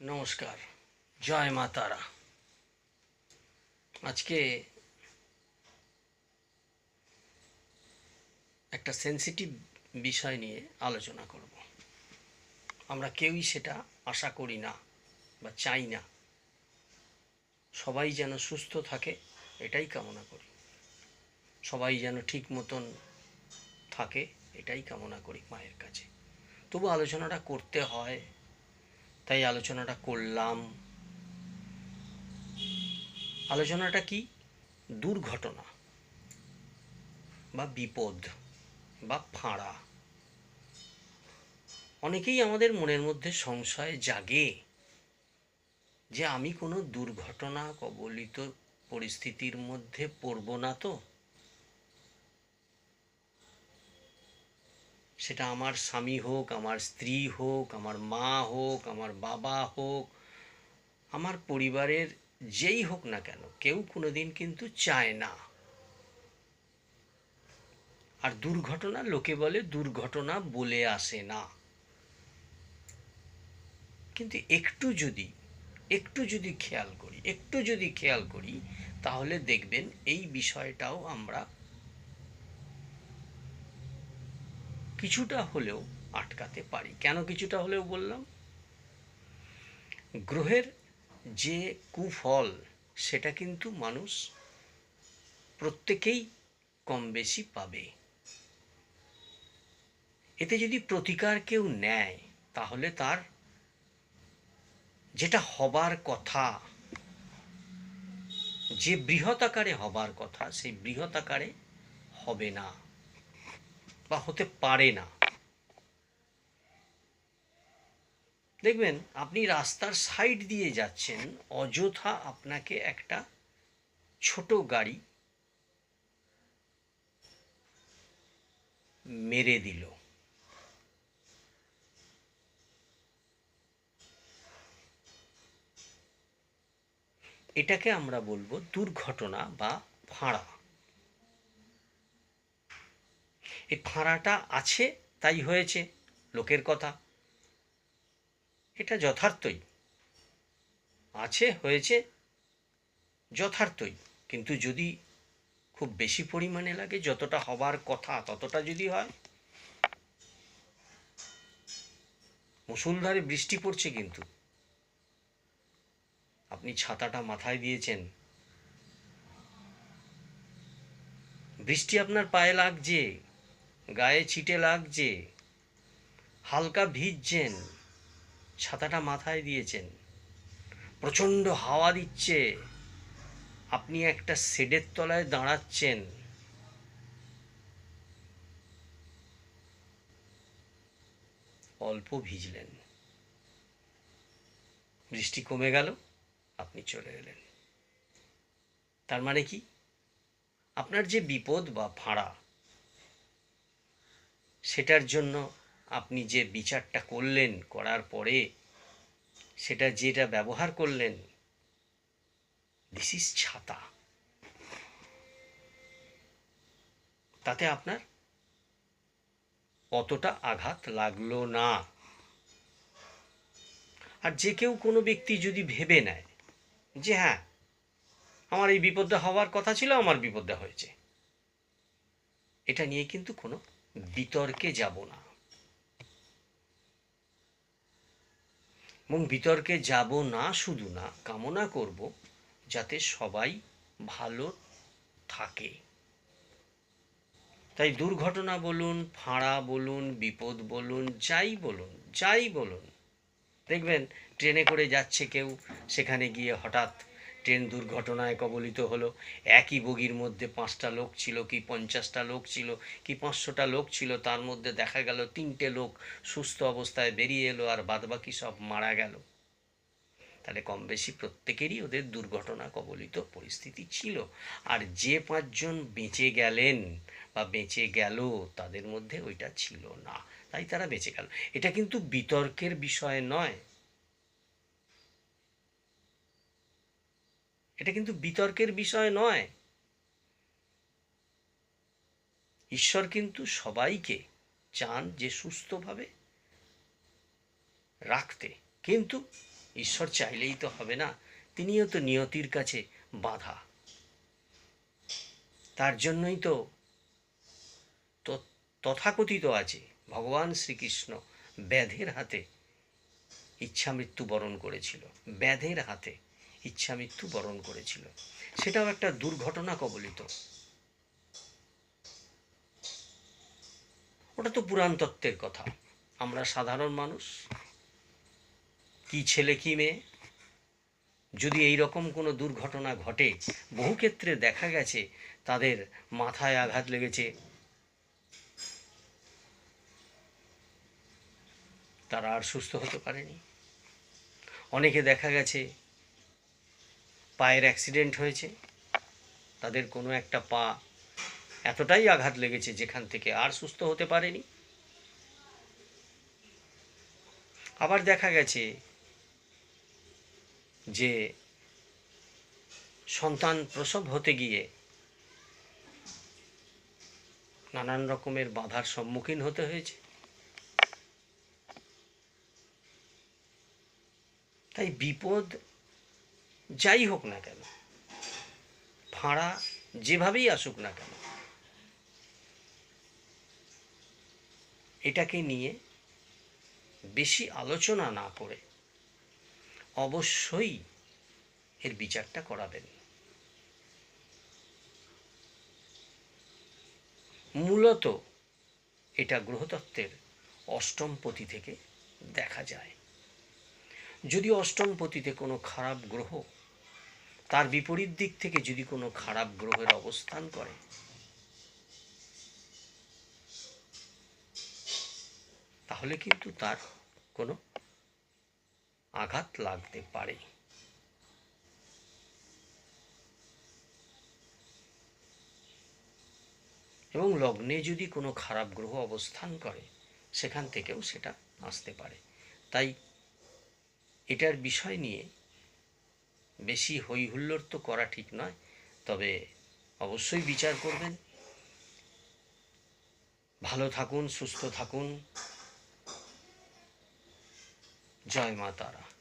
নমস্কার, জয় মা তারা। আজকে একটা সেন্সিটিভ বিষয় নিয়ে আলোচনা করব। আমরা কেউই সেটা আশা করি না বা চাই না। সবাই যেন সুস্থ থাকে, এটাই কামনা করি। সবাই যেন ঠিক মতন থাকে, এটাই কামনা করি মায়ের কাছে। তবু আলোচনাটা করতে হয়। তাই আলোচনাটা করলাম। আলোচনাটা কি? দুর্ঘটনা বা বিপদ বা ফাঁড়া। অনেকেই আমাদের মনের মধ্যে সংশয় জাগে যে আমি কোনো দুর্ঘটনা কবলিত পরিস্থিতির মধ্যে পড়ব না তো? সেটা আমার স্বামী হোক, আমার স্ত্রী হোক, আমার মা হোক, আমার বাবা হোক, আমার পরিবারের যেই হোক না কেন, কেউ কোনোদিন কিন্তু চায় না। আর দুর্ঘটনা লোকে বলে দুর্ঘটনা বলে আসে না। কিন্তু একটু যদি একটু যদি খেয়াল করি, একটু যদি খেয়াল করি, তাহলে দেখবেন এই বিষয়টাও আমরা কিছুটা হলেও আটকাতে পারি। কেন কিছুটা হলেও বললাম? গ্রহের যে কুফল, সেটা কিন্তু মানুষ প্রত্যেকেই কম বেশি পাবে। এতে যদি প্রতিকার কেউ নেয়, তাহলে তার যেটা হবার কথা, যে বৃহৎ আকারে হবার কথা, সেই বৃহৎ আকারে হবে না। বা হতে পারে না। দেখবেন, আপনি রাস্তার সাইড দিয়ে যাচ্ছেন, অযথা আপনাকে একটা ছোট গাড়ি মেরে দিল। এটাকে আমরা বলব দুর্ঘটনা বা ফাঁড়া এই ফাঁড়াটা আছে, তাই হয়েছে। লোকের কথা। এটা যথার্থই। আছে, হয়েছে, যথার্থই। কিন্তু যদি খুব বেশি পরিমাণে লাগে, যতটা হবার কথা ততটা যদি হয় মুসুলধারে বৃষ্টি পড়ছে কিন্তু। আপনি ছাতাটা মাথায় দিয়েছেন। বৃষ্টি আপনার পায়ে লাগছে। গায়ে ছিটে লাগছে। হালকা ভিজছেন। ছাতাটা মাথায় দিয়েছেন। প্রচণ্ড হাওয়া দিচ্ছে। আপনি একটা শেডের তলায় দাঁড়াচ্ছেন। অল্প ভিজলেন। বৃষ্টি কমে গেল, আপনি চলে এলেন। তার মানে কি? আপনার যে বিপদ বা ভাড়া সেটার জন্য আপনি যে বিচারটা করলেন, করার পরে সেটা যেটা ব্যবহার করলেন দিস ইজ ছাতা। তাতে আপনার অতটা আঘাত লাগল না। আর যে কেউ কোনো ব্যক্তি যদি ভেবে নেয় যে হ্যাঁ আমার এই বিপদটা হওয়ার কথা ছিল, আমার বিপদটা হয়েছে। এটা নিয়ে কিন্তু কোনো বিতর্কে যাব না। এবং বিতর্কে যাব না শুধু না, কামনা করব যাতে সবাই ভালো থাকে। তাই দুর্ঘটনা বলুন, ফাঁড়া বলুন, বিপদ বলুন, যাই বলুন যাই বলুন। দেখবেন, ট্রেনে করে যাচ্ছে কেউ, সেখানে গিয়ে হঠাৎ ট্রেন দুর্ঘটনায় কবলিত হলো। একই বগির মধ্যে পাঁচটা লোক ছিল, কি পঞ্চাশটা লোক ছিল, কি পাঁচশোটা লোক ছিল, তার মধ্যে দেখা গেল তিনটে লোক সুস্থ অবস্থায় বেরিয়ে এলো আর বাদবাকি সব মারা গেল। তাহলে কম বেশি প্রত্যেকেরই ওদের দুর্ঘটনা কবলিত পরিস্থিতি ছিল। আর যে পাঁচজন বেঁচে গেলেন বা বেঁচে গেল, তাদের মধ্যে ওইটা ছিল না। তাই তারা বেঁচে গেল। এটা কিন্তু বিতর্কের বিষয় নয়। এটা কিন্তু বিতর্কের বিষয় নয়। ঈশ্বর কিন্তু সবাইকে চান যে সুস্থভাবে রাখতে। কিন্তু ঈশ্বর চাইলেই তো হবে না, তিনিও তো নিয়তির কাছে বাধা। তার জন্যই তো তথাকথিত আছে, ভগবান শ্রীকৃষ্ণ ব্যাধের হাতে ইচ্ছা মৃত্যু বরণ করেছিল। ব্যাধের হাতে। ইচ্ছা মৃত্যু বরণ করেছিল। সেটাও একটা দুর্ঘটনা কবলিত। ওটা তো পুরাণ তত্ত্বের কথা। আমরা সাধারণ মানুষ, কি ছেলে, কি মেয়ে? যদি এই রকম কোনো দুর্ঘটনা ঘটে, বহু ক্ষেত্রে দেখা গেছে, তাদের মাথায় আঘাত লেগেছে। তারা আর সুস্থ হতে পারেনি। অনেকে দেখা গেছে পায়ের অ্যাক্সিডেন্ট হয়েছে, তাদের কোনো একটা পা এতটাই আঘাত লেগেছে যেখান থেকে আর সুস্থ হতে পারেনি। আবার দেখা গেছে যে সন্তান প্রসব হতে গিয়ে নানান রকমের বাধার সম্মুখীন হতে হয়েছে। তাই বিপদ যাই হোক না কেন, ফাঁড়া যেভাবেই আসুক না কেন, এটাকে নিয়ে বেশি আলোচনা না করে অবশ্যই এর বিচারটা করাবেন। মূলত এটা গ্রহতত্ত্বের অষ্টম পতি থেকে দেখা যায়। যদি অষ্টম পতিতে কোনো খারাপ গ্রহ তার বিপরীত দিক থেকে যদি কোনো খারাপ গ্রহের অবস্থান করে, তাহলে কিন্তু তার কোনো আঘাত লাগতে পারে। এবং লগ্নে যদি কোনো খারাপ গ্রহ অবস্থান করে, সেখান থেকেও সেটা আসতে পারে। তাই এটার বিষয় নিয়ে বেশি হই হুল্লোড় তো করা ঠিক নয়, তবে অবশ্যই বিচার করবেন। ভালো থাকুন, সুস্থ থাকুন। জয় মা তারা।